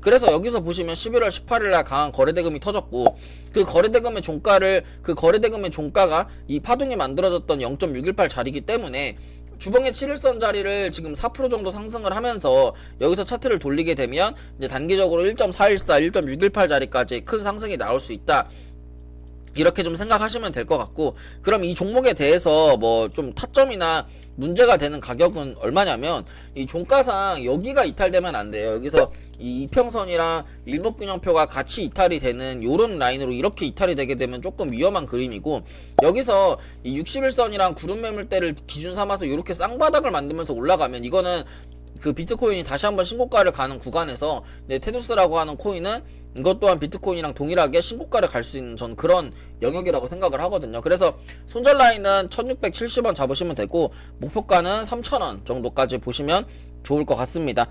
그래서 여기서 보시면 11월 18일 날 강한 거래대금이 터졌고 그 거래대금의 종가를 그 거래대금의 종가가 이 파동이 만들어졌던 0.618 자리이기 때문에 주봉의 7일선 자리를 지금 4% 정도 상승을 하면서 여기서 차트를 돌리게 되면 이제 단기적으로 1.414, 1.618 자리까지 큰 상승이 나올 수 있다. 이렇게 좀 생각하시면 될 것 같고 그럼 이 종목에 대해서 뭐 좀 타점이나 문제가 되는 가격은 얼마냐면 이 종가상 여기가 이탈되면 안 돼요. 여기서 이 이평선이랑 일목균형표가 같이 이탈이 되는 요런 라인으로 이렇게 이탈이 되게 되면 조금 위험한 그림이고 여기서 이 61선이랑 구름 매물대를 기준 삼아서 이렇게 쌍바닥을 만들면서 올라가면 이거는 그 비트코인이 다시 한번 신고가를 가는 구간에서 네, 테두스라고 하는 코인은 이것 또한 비트코인이랑 동일하게 신고가를 갈 수 있는 전 그런 영역이라고 생각을 하거든요. 그래서 손절 라인은 1670원 잡으시면 되고 목표가는 3000원 정도까지 보시면 좋을 것 같습니다.